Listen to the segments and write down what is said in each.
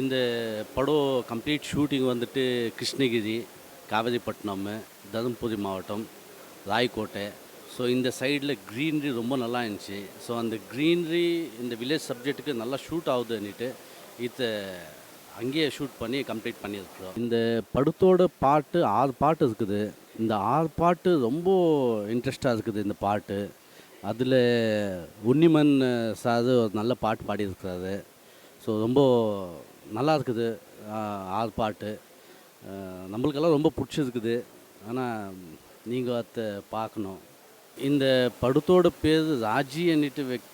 இந்த படம் complete shooting வந்துட்டு கிருஷ்ணகிரி காவேரிப்பட்டினம் தருமபுரி மாவட்டம் ராய்கோட்டை. ஸோ இந்த சைடில் க்ரீனரி ரொம்ப நல்லா இருந்துச்சு. ஸோ அந்த க்ரீனரி இந்த வில்லேஜ் சப்ஜெக்ட்டுக்கு நல்லா ஷூட் ஆகுதுன்னுட்டு இதை அங்கேயே ஷூட் பண்ணி கம்ப்ளீட் பண்ணியிருக்கிறோம். இந்த படத்தோட பாட்டு ஆறு பாட்டு இருக்குது. இந்த ஆறு பாட்டு ரொம்ப இன்ட்ரெஸ்டாக இருக்குது இந்த பாட்டு. அதில் உன்னிமன் சார் ஒரு நல்ல பாட்டு பாடியிருக்கிறாரு. ஸோ ரொம்ப நல்லா இருக்குது ஆஹ், ஆறு பாட்டு நம்மளுக்கெல்லாம் ரொம்ப பிடிச்சிருக்குது. ஆனால் நீங்கள் அதை பார்க்கணும். இந்த படத்தோட பேர் ராஜி அன்னிட்டு வைக்க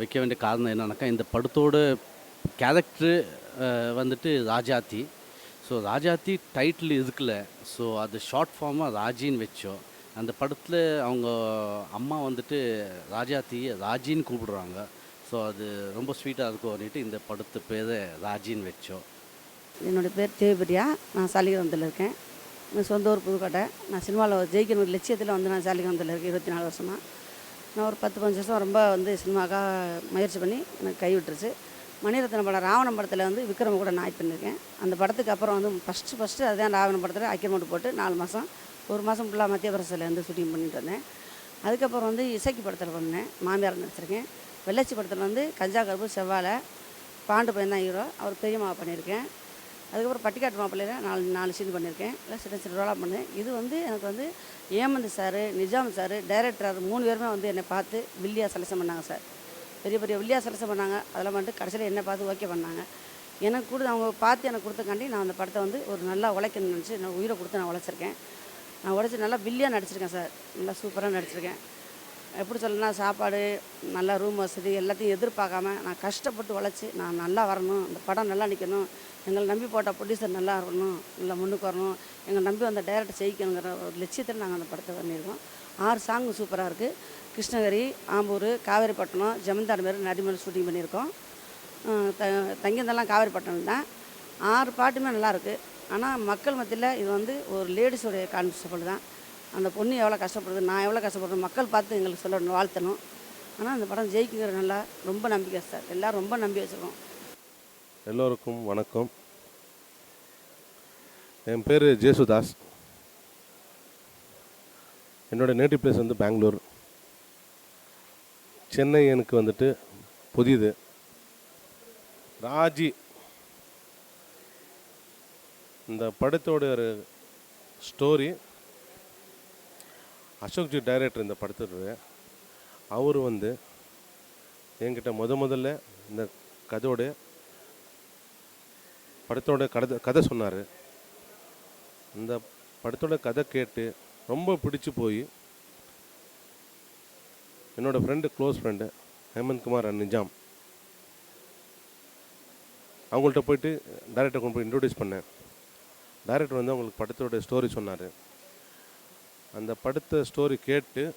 வைக்க வேண்டிய காரணம் என்னன்னாக்கா இந்த படத்தோட கேரக்டரு வந்துட்டு ராஜாத்தி. ஸோ ராஜாத்தி டைட்டில் இருக்கல ஸோ அது ஷார்ட் ஃபார்மாக ராஜின்னு வச்சோம் அந்த படத்தில் அவங்க அம்மா வந்துட்டு ராஜாத்தியை ராஜின்னு கூப்பிடுறாங்க. ஸோ அது ரொம்ப ஸ்வீட்டாக இருக்கும்னுட்டு இந்த படத்து பேர் ராஜின்னு வச்சோம். என்னுடைய பேர் தேவபிரியா. நான் சாலிகிராமத்தில் இருக்கேன். என் சொந்த ஊர் புதுக்கோட்டை. நான் சினிமாவில் ஜெயிக்கணும் லட்சியத்தில் வந்து நான் சாலிகிராமத்தில் இருக்கேன் இருபத்தி நாலு வருஷமாக நான் ஒரு பத்து பஞ்சு வருஷம் ரொம்ப வந்து சினிமாக்காக முயற்சி பண்ணி எனக்கு கை விட்டுருச்சு. மணிரத்ன படம் ராவணம் படத்தில் வந்து விக்ரம் கூட நான் ஆக்ட் பண்ணியிருக்கேன் அந்த படத்துக்கு அப்புறம் வந்து ஃபஸ்ட்டு ஃபஸ்ட்டு அதுதான் ராவணம் படத்தில் அக்கிரமெண்ட் போட்டு நாலு மாதம் ஒரு மாதம் ஃபுல்லாக மத்திய பிரதேசத்தில் வந்து ஷூட்டிங் பண்ணிட்டு வந்தேன். அதுக்கப்புறம் வந்து இசைக்கு படத்தில் பண்ணேன் மாமியார் நடிச்சிருக்கேன். வெள்ளச்சி படத்தில் வந்து கஞ்சா கருப்பு செவ்வாழை பாண்டு பையன் தான் ஹீரோ அவர் பெரியம்மா பண்ணியிருக்கேன். அதுக்கப்புறம் பட்டிக்காட்டு மாப்பிள்ளையில் நாலு நாலு சீன் பண்ணியிருக்கேன். இல்லை சின்ன சின்ன ரோலாக பண்ணேன். இது வந்து எனக்கு வந்து Hemanth sir Nizam sir director மூணு பேருமே வந்து என்னை பார்த்து வில்லியா செலக்ஷன் பண்ணாங்க சார். பெரிய பெரிய வில்லியா செலக்ஷன் பண்ணாங்க. அதெல்லாம் வந்துட்டு கடைசியில் என்னை பார்த்து ஓகே பண்ணாங்க. எனக்கு கூட அவங்க பார்த்து எனக்கு கொடுத்தக்காண்டி நான் அந்த படத்தை வந்து ஒரு நல்லா உழைக்கணும்னு நினச்சி நான் உயிரை கொடுத்து நான் உழைச்சிருக்கேன். நான் உழைச்சி நல்லா வில்லியாக நடிச்சிருக்கேன் சார். நல்லா சூப்பராக நடிச்சிருக்கேன். எப்படி சொல்லணும்னா சாப்பாடு நல்ல ரூம் வசதி எல்லாத்தையும் எதிர்பார்க்காம நான் கஷ்டப்பட்டு உழைச்சி நான் நல்லா வரணும் இந்த படம் நல்லா நிற்கணும் எங்களை நம்பி போட்ட ப்ரொடியூசர் நல்லா இருக்கணும் நல்லா முன்னுக்கு வரணும் எங்களை நம்பி வந்த டைரக்டர் ஜெயிக்கணுங்கிற ஒரு லட்சியத்தில் நாங்கள் அந்த படத்தை பண்ணியிருக்கோம். ஆறு சாங்கு சூப்பராக இருக்குது கிருஷ்ணகிரி ஆம்பூர் காவேரிப்பட்டினம் ஜமீன்தார் மாரி நரிமலை ஷூட்டிங் பண்ணியிருக்கோம். த தங்கியிருந்தெல்லாம் காவேரிப்பட்டினம் தான். ஆறு பாட்டுமே நல்லா இருக்குது ஆனால் மக்கள் மத்தியில் இது வந்து ஒரு லேடிஸோடைய கான்செப்ட் தான். அந்த பொண்ணு எவ்வளோ கஷ்டப்படுது நான் எவ்வளோ கஷ்டப்படுறேன் மக்கள் பார்த்து எங்களுக்கு சொல்லணும் வாழ்த்தணும். ஆனால் அந்த படம் ஜெயிக்குங்கிற நல்லா ரொம்ப நம்பிக்கை சார் எல்லோரும் ரொம்ப நம்பி வச்சுருக்கோம். எல்லோருக்கும் வணக்கம். என் பேர் ஜேசுதாஸ். என்னோடய நேட்டிவ் பிளேஸ் வந்து பெங்களூர். சென்னை எனக்கு வந்துட்டு புதியது ராஜி. இந்த படத்தோட ஒரு ஸ்டோரி அசோக்ஜி டைரக்டர் இந்த படத்துடைய அவர் வந்து என்கிட்ட முத முதல்ல இந்த கதையோட படத்தோட கதை கதை சொன்னார். இந்த படத்தோட கதை கேட்டு ரொம்ப பிடிச்சு போய் என்னோடய friend close friend Hemanth Kumar and Nizam. அவங்கள்ட்ட போயிட்டு டேரக்டர் கொண்டு போய் இன்ட்ரொடியூஸ் பண்ணேன். டேரக்டர் வந்து அவங்களுக்கு படத்தோட ஸ்டோரி சொன்னார். அந்த படத்தை ஸ்டோரி கேட்டு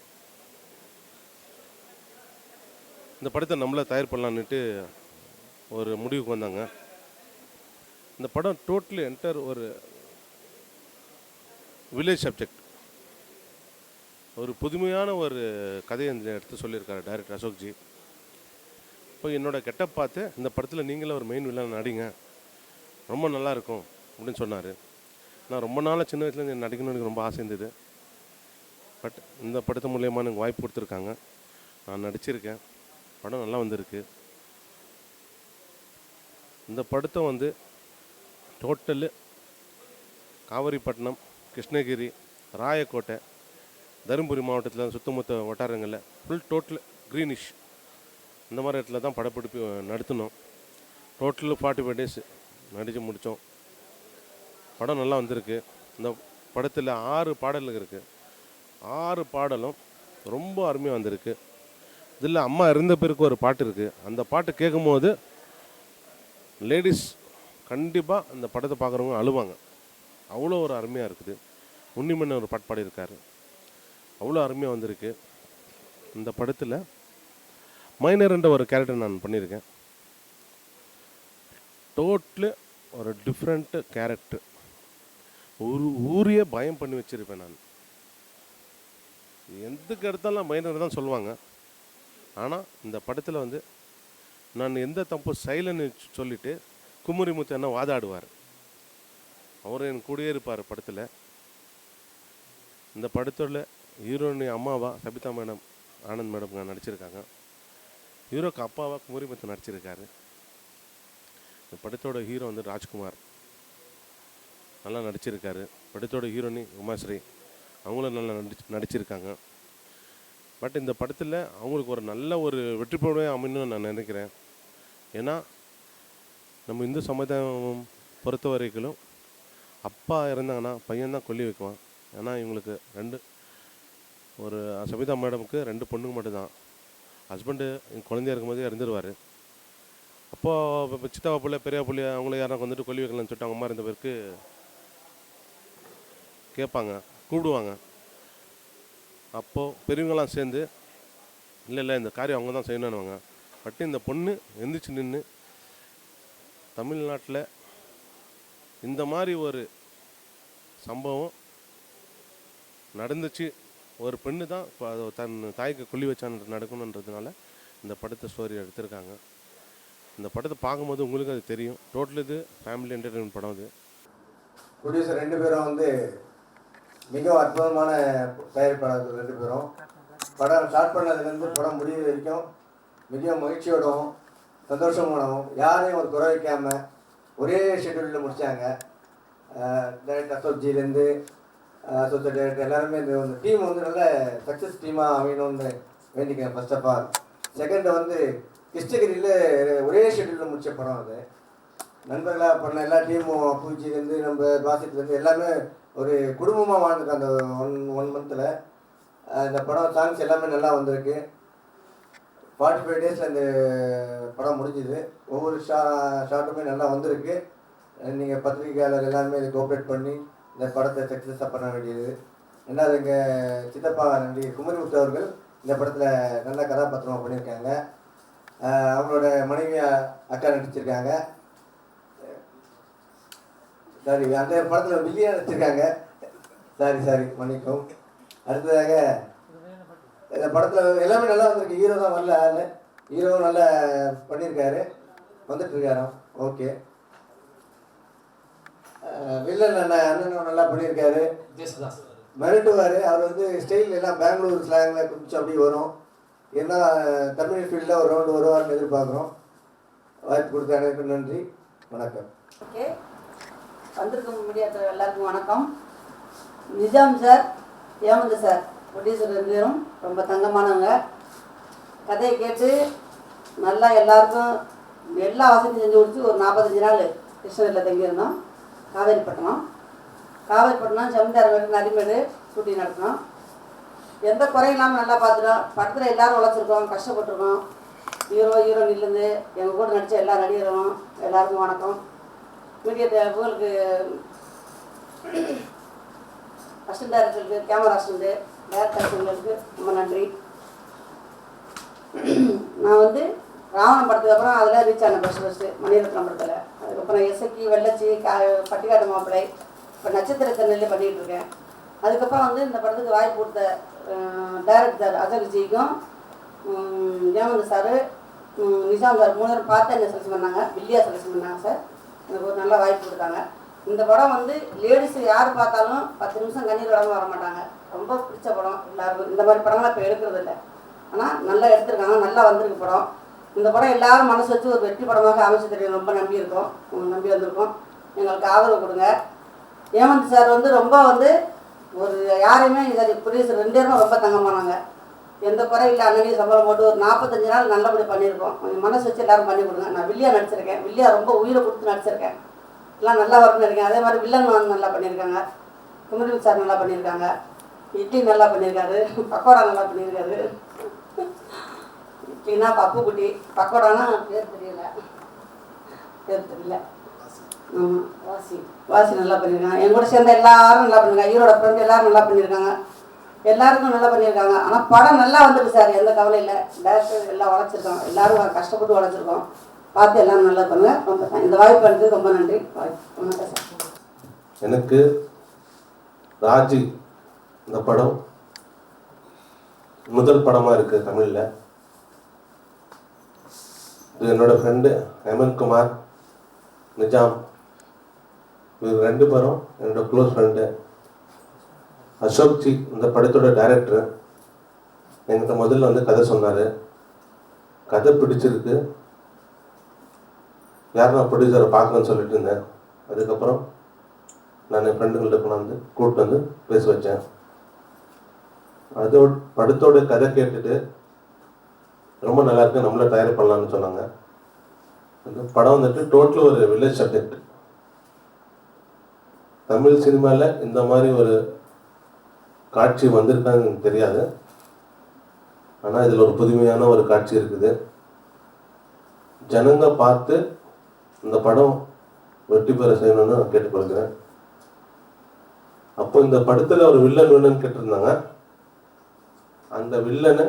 இந்த படத்தை நம்மளே தயார் பண்ணலான்னுட்டு ஒரு முடிவுக்கு வந்தாங்க. இந்த படம் டோட்டலி என்டர் ஒரு வில்லேஜ் சப்ஜெக்ட் ஒரு புதுமையான ஒரு கதையை இந்த எடுத்து சொல்லியிருக்காரு டைரக்டர் அசோக்ஜி. இப்போ என்னோடய கெட்டப் பார்த்து இந்த படத்தில் நீங்களே ஒரு மெயின் வில்லன் நடிங்க. ரொம்ப நல்லா இருக்கும் அப்படின்னு சொன்னார். நான் ரொம்ப நாளாக சின்ன வயசுலேருந்து நடிக்கணும்னு எனக்கு ரொம்ப ஆசை இருந்தது. பட் இந்த படத்து மூலயமா எனக்கு வாய்ப்பு கொடுத்துருக்காங்க. நான் நடிச்சிருக்கேன். படம் நல்லா வந்திருக்கு. இந்த படத்தை வந்து டோட்டலு காவிரிப்பட்டினம் கிருஷ்ணகிரி ராயக்கோட்டை தருமபுரி மாவட்டத்தில் சுத்தமுத்த வட்டாரங்களில் ஃபுல் டோட்டல் க்ரீனிஷ் இந்த மாதிரி இடத்துல தான் படப்பிடிப்பு நடத்தினோம் டோட்டலு ஃபார்ட்டி ஃபைவ் டேஸ் நடித்து முடித்தோம் படம் நல்லா வந்திருக்கு. இந்த படத்தில் ஆறு பாடல்கள் இருக்குது ஆறு பாடலும் ரொம்ப அருமையாக வந்திருக்கு. இதில் அம்மா இருந்த பிறகு ஒரு பாட்டு இருக்குது அந்த பாட்டு கேட்கும்போது லேடிஸ் கண்டிப்பாக அந்த படத்தை பார்க்குறவங்க அழுவாங்க. அவ்வளோ ஒரு அருமையாக இருக்குது. உன்னிமன் ஒரு பாட்டு பாடியிருக்காரு. அவ்வளோ அருமையாக வந்திருக்கு. இந்த படத்தில் மைனர்ன்ற ஒரு கேரக்டர் நான் பண்ணியிருக்கேன். டோட்டலு ஒரு டிஃப்ரெண்ட்டு கேரக்டர் ஒரு ஊரையே பயம் பண்ணி வச்சுருப்பேன் நான். எதுக்கு எடுத்தாலும் மைனர் தான் சொல்லுவாங்க. ஆனால் இந்த படத்தில் வந்து நான் எந்த தப்பு செய்யலைன்னு சொல்லிவிட்டு குமரி முத்து என்ன வாதாடுவார். அவர் என் கூடயே இருப்பார் படத்தில். இந்த படத்தில் ஹீரோனி அம்மாவா சபிதா மேடம் ஆனந்த் மேடம் நடிச்சிருக்காங்க. ஹீரோக்கு அப்பாவா குமரிமுத்து நடிச்சிருக்காரு. இந்த படத்தோட ஹீரோ வந்து ராஜ்குமார். நல்லா நடிச்சிருக்காரு. படத்தோட ஹீரோனி உமாஸ்ரீ. அவங்களும் நல்லா நடிச்சு நடிச்சிருக்காங்க. பட் இந்த படத்தில் அவங்களுக்கு ஒரு நல்ல ஒரு வெற்றி பெறவே அமையணும்னு நான் நினைக்கிறேன். ஏன்னா நம்ம இந்து சமுதாயம் பொறுத்த வரைக்கும் அப்பா இறந்தாங்கன்னா பையன் தான் கொல்லி வைக்குவான். ஏன்னா இவங்களுக்கு ரெண்டு ஒரு சபிதா மேடமுக்கு ரெண்டு பொண்ணுங்க மட்டும்தான். ஹஸ்பண்டு குழந்தையா இருக்கும்போதே இறந்துருவார். அப்போ இப்போ சித்தாவா பிள்ளை பெரிய பிள்ளை அவங்கள யாரா வந்துட்டு கொல்லி வைக்கலாம்னு சொல்லிட்டு அவங்க அம்மா இருந்த பேருக்கு கேட்பாங்க. கூப்பிடுவாங்க. அப்போது பெரியவங்களாம் சேர்ந்து இல்லை இல்லை இந்த காரியம் அவங்க தான் செய்யணும்னுவாங்க. பட் இந்த பொண்ணு எந்திரிச்சு நின்று தமிழ்நாட்டில் இந்த மாதிரி ஒரு சம்பவம் நடந்துச்சு. ஒரு பெண்ணு தான் இப்போ தன் தாய்க்கு கொல்லி வச்சான் நடக்கணுன்றதுனால இந்த படத்தை ஸ்டோரி எடுத்திருக்காங்க. இந்த படத்தை பார்க்கும்போது உங்களுக்கு அது தெரியும். டோட்டல் இது ஃபேமிலி என்டர்டைன்மெண்ட் படம் அது. ப்ரொடியூசர் ரெண்டு பேரும் வந்து மிகவும் அற்புதமான தயாரிப்பாளர்கள் ரெண்டு பேரும். படம் ஸ்டார்ட் பண்ணதுலேருந்து படம் முடிவு வரைக்கும் மிக மகிழ்ச்சியோடவும் சந்தோஷமானவும் யாரையும் ஒரு குறை வைக்காமல் ஒரே ஷெட்யூலில் முடித்தாங்க டேரக்டர் அசோக்ஜிலேருந்து அசோசியேட் டேரக்டர் எல்லாருமே இந்த டீம் வந்து நல்ல சக்ஸஸ் டீமாக அமையணும்னு வேண்டிக்கிறேன் ஃபர்ஸ்ட் ஆஃப் ஆல் செகண்ட் வந்து கிருஷ்ணகிரியில் ஒரே ஷெட்யூலில் முடித்த படம் அது. நண்பர்களாக பண்ண எல்லா டீமும் பூச்சிலேருந்து நம்ம பாசிட்டிலேருந்து எல்லாமே ஒரு குடும்பமாக வாழ்ந்துருக்கோம் அந்த ஒன் ஒன் மந்தில் இந்த படம் சாங்ஸ் எல்லாமே நல்லா வந்திருக்கு. ஃபார்ட்டி ஃபைவ் டேஸில் இந்த படம் முடிஞ்சுது. ஒவ்வொரு ஷா ஷாட்டுமே நல்லா வந்திருக்கு. நீங்கள் பத்திரிகையாளர் எல்லாருமே இதை கோஆப்ரேட் பண்ணி இந்த படத்தை சக்ஸஸாக பண்ண வேண்டியது. ரெண்டாவது எங்கள் சித்தப்பா நன்றி. குமரிமுத்து அவர்கள் இந்த படத்தில் நல்ல கதாபாத்திரமாக பண்ணியிருக்காங்க. அவங்களோட மனைவியை அக்கா நடிச்சிருக்காங்க. சாரி அந்த படத்தில் வில்லியா நடிச்சிருக்காங்க. சாரி சாரி மன்னிக்கும் அடுத்ததாக இந்த படத்தில் எல்லாமே நல்லா வந்திருக்கு. ஹீரோ தான் வரல ஆள். ஹீரோ நல்லா பண்ணியிருக்காரு வந்துட்டு இருக்காராம் ஓகே வில்லன் அண்ணன் அண்ணனும் நல்லா பண்ணியிருக்காரு மிரட்டுவார். அவர் வந்து ஸ்டைல் எல்லாம் பெங்களூர் ஸ்லாங்கில் கொஞ்சம் அப்படி வரும். ஏன்னா தமிழ் ஃபீல்டில் ஒரு ரவுண்டு வருவார்னு எதிர்பார்க்குறோம். வாய்ப்பு கொடுத்த அனைவருக்கும் நன்றி. வணக்கம். ஓகே. வந்திருக்க மீடியாக்கள் எல்லாருக்கும் வணக்கம். Nizam sir Hemanth sir producer ரெண்டு பேரும் ரொம்ப தங்கமானவங்க. கதையை கேட்டு நல்லா எல்லாருக்கும் எல்லா வசதியும் செஞ்சு கொடுத்து ஒரு நாற்பத்தஞ்சு நாள் கிருஷ்ணகிரியில் தங்கியிருந்தோம். காவேரிப்பட்டினம். காவேரிப்பட்டினம் ஜமீன்தார் நரிமேடு ஷூட்டிங் நடத்தினோம். எந்த குறையும் இல்லாமல் நல்லா பார்த்துட்டோம். படத்தில் எல்லோரும் உழைச்சிருக்கோம் கஷ்டப்பட்டிருக்கோம். ஹீரோ ஹீரோனிலேருந்து எங்கள் கூட நடித்த எல்லா நடிகரும் எல்லாருக்கும் வணக்கம். மீடியா உங்களுக்கு அசிஸ்டன்ட் டைரக்டருக்கு கேமரா அசிஸ்டண்ட்டு டேரக்டர் ரொம்ப நன்றி. நான் வந்து ராவணம் படத்துக்கு அப்புறம் அதில் ரீச் ஆன ஃபஸ்ட்டு ஃபஸ்ட்டு மணிரத்னம் படத்தில். அதுக்கப்புறம் எசக்கி வெள்ளச்சி கா பட்டிக்காட்டு மாப்பிள்ளை இப்போ நட்சத்திர தென்னலே பண்ணிகிட்டு இருக்கேன். அதுக்கப்புறம் வந்து இந்த படத்துக்கு வாய்ப்பு கொடுத்த டைரக்டர் அசோக் ஜிக்கும் ஏமந்த் சார் நிஷாந்த் சார் மூணு பேரும் பார்த்து என்ன செலக்ஷன் பண்ணாங்க? வில்லியா செலக்ஷன் பண்ணாங்க சார். எனக்கு ஒரு நல்ல வாய்ப்பு கொடுத்தாங்க. இந்த படம் வந்து லேடிஸ் யார் பார்த்தாலும் பத்து நிமிஷம் கண்ணீர் விடாம வர மாட்டாங்க. ரொம்ப பிடிச்ச படம் எல்லாருக்கும். இந்த மாதிரி படம்லாம் இப்போ எடுக்கிறது இல்லை. ஆனால் நல்லா எடுத்திருக்காங்க. நல்லா வந்திருக்கு படம். இந்த படம் எல்லாரும் மனசு வச்சு ஒரு வெற்றி படமாக அமைச்சு தெரியும் ரொம்ப நம்பி இருக்கோம் நம்பி வந்திருக்கோம். எங்களுக்கு ஆதரவு கொடுங்க. ஏமந்த் சார் வந்து ரொம்ப வந்து ஒரு யாரையுமே இதை புரிய ரெண்டு பேருமே ரொம்ப தங்கமானாங்க எந்த குறை இல்லை அண்ணனையும் சம்பளம் போட்டு ஒரு நாற்பத்தஞ்சு நாள் நல்லபடி பண்ணியிருக்கோம். கொஞ்சம் மனசு வச்சு எல்லாரும் பண்ணி கொடுங்க. நான் வில்லியா நடிச்சிருக்கேன். வில்லியா ரொம்ப உயிரை கொடுத்து நடிச்சிருக்கேன். எல்லாம் நல்லா ஒர்க் பண்ணியிருக்கேன் அதே மாதிரி வில்லன் வந்து நல்லா பண்ணியிருக்காங்க. குமரின் சார் நல்லா பண்ணியிருக்காங்க. இட்லி நல்லா பண்ணியிருக்காரு. பக்கோடா நல்லா பண்ணியிருக்காரு. இட்லினா பப்பு குட்டி பக்கோடானா பேர் தெரியல. பேர் தெரியல. ஆமாம் வாசி. வாசி நல்லா பண்ணியிருக்காங்க. என் கூட சேர்ந்த எல்லாரும் நல்லா பண்ணியிருக்காங்க. ஈரோட ஃப்ரெண்ட் எல்லாரும் நல்லா பண்ணியிருக்காங்க. எல்லாருக்கும் நல்லா பண்ணியிருக்காங்க. ஆனால் படம் நல்லா வந்திருக்கு சார் எந்த கவலையும் இல்லை. டேரக்டர் எல்லாம் உழைச்சிருக்கோம் எல்லாரும் கஷ்டப்பட்டு உழைச்சிருக்கோம். பார்த்து எல்லாரும் நல்லா பண்ணுங்க. ரொம்ப இந்த வாய்ப்பு எடுத்து ரொம்ப நன்றி. வாய்ப்பு வணக்கம் சார். எனக்கு ராஜி இந்த படம் முதல் படமாக இருக்குது தமிழில். இது என்னோட ஃப்ரெண்டு ஹேமந்த் குமார் நிஜாம். இவர் ரெண்டு பேரும் என்னோட க்ளோஸ் ஃப்ரெண்டு அசோக் ஜி இந்த படத்தோட டைரக்டர் என்கிட்ட முதல்ல வந்து கதை சொன்னார். கதை பிடிச்சிருக்கு. யார் நான் ப்ரொடியூசரை பார்க்கணும்னு சொல்லிட்டு இருந்தேன். அதுக்கப்புறம் நான் என் ஃப்ரெண்டுங்கள்ட்ட கொண்டாந்து கூப்பிட்டு வந்து பேச வச்சேன். அதோட படத்தோட கதை கேட்டுட்டு ரொம்ப நல்லா இருக்கு நம்மளே தயார் பண்ணலாம்னு சொன்னாங்க. அந்த படம் வந்துட்டு டோட்டல் ஒரு வில்லேஜ் சப்ஜெக்ட் தமிழ் சினிமாவில் இந்த மாதிரி ஒரு காட்சி வந்திருக்கான்னு எனக்கு தெரியாது. ஆனால் இதில் ஒரு புதுமையான ஒரு காட்சி இருக்குது. ஜனங்க பார்த்து இந்த படம் வெற்றி பெற செய்யணும்னு நான் கேட்டுக்கொள்கிறேன். அப்போ இந்த படத்தில் ஒரு வில்லன் வேணும்னு கேட்டிருந்தாங்க. அந்த வில்லனை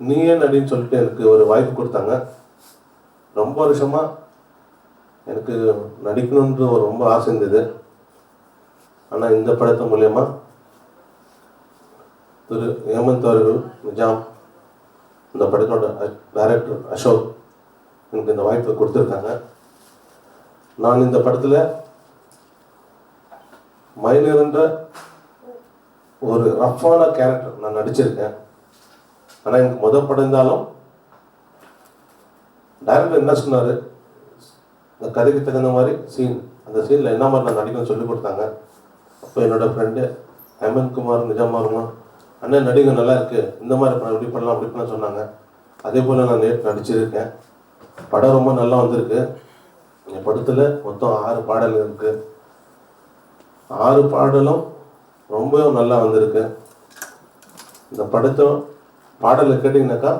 நீயே நடின்னு சொல்லிட்டு எனக்கு ஒரு வாய்ப்பு கொடுத்தாங்க. ரொம்ப வருஷமாக எனக்கு நடிக்கணுன்ற ஒரு ரொம்ப ஆசை இருந்தது. ஆனால் இந்த படத்து மூலயமா திரு ஹேமந்த் அவர்கள் நிஜாம் இந்த படத்தோட டைரக்டர் அசோக் எனக்கு இந்த வாய்ப்பை கொடுத்துருக்காங்க. நான் இந்த படத்தில் மயிலிருந்த ஒரு ரஃப்பான கேரக்டர் நான் நடிச்சிருக்கேன். ஆனால் எனக்கு முத படம் இருந்தாலும் டைரக்டர் என்ன சொன்னார்? இந்த கதைக்கு தகுந்த மாதிரி சீன் அந்த சீனில் என்ன மாதிரி நான் நடிக்கணும்னு சொல்லி கொடுத்தாங்க? அப்போ என்னோடய ஃப்ரெண்டு ஹேமந்த் குமார் நிஜாமாருமா அண்ணன் நடிகை நல்லா இருக்கு. இந்த மாதிரி படம் இப்படி பண்ணலாம் அப்படி பண்ணலாம் சொன்னாங்க. அதே போல் நான் நேற்று நடிச்சிருக்கேன். படம் ரொம்ப நல்லா வந்திருக்கு. என் படத்தில் மொத்தம் ஆறு பாடல் இருக்கு. ஆறு பாடலும் ரொம்பவும் நல்லா வந்திருக்கு. இந்த படத்தை பாடலை கேட்டிங்கனாக்கா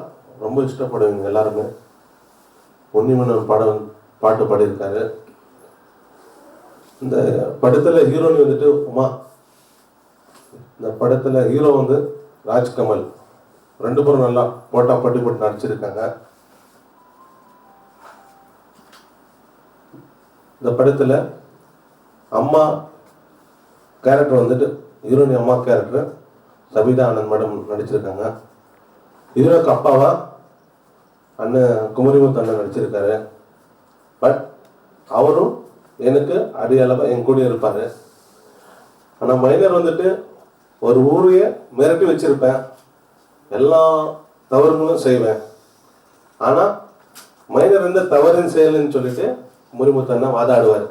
ரொம்ப இஷ்டப்படுவீங்க எல்லாருமே. பொன்னிமன்னன் பாடல் பாட்டு பாடியிருக்காரு. இந்த படத்தில் ஹீரோயின் வந்துட்டு உமா இந்த படத்தில் ஹீரோ வந்து ராஜ்கமல். ரெண்டு பேரும் நல்லா போட்டா பட்டு போட்டு நடிச்சிருக்காங்க. இந்த படத்தில் அம்மா கேரக்டர் வந்துட்டு ஹீரோனி அம்மா கேரக்டர் சபிதா ஆனந்த் மேடம் நடிச்சிருக்காங்க. ஹீரோக்கு அப்பாவா? அண்ணன் குமரிமுத்து அண்ணன் நடிச்சிருக்காரு. பட் அவரும் எனக்கு அடியளவாக என் கூட இருப்பார். ஆனால் மைனர் வந்துட்டு ஒரு ஊரையே மிரட்டி வச்சிருப்பேன். எல்லா தவறுகளும் செய்வேன். ஆனால் மைனர் எந்த தவறுன்னு செய்யலைன்னு சொல்லிட்டு முறிமுத்தன்னா வாதாடுவார்.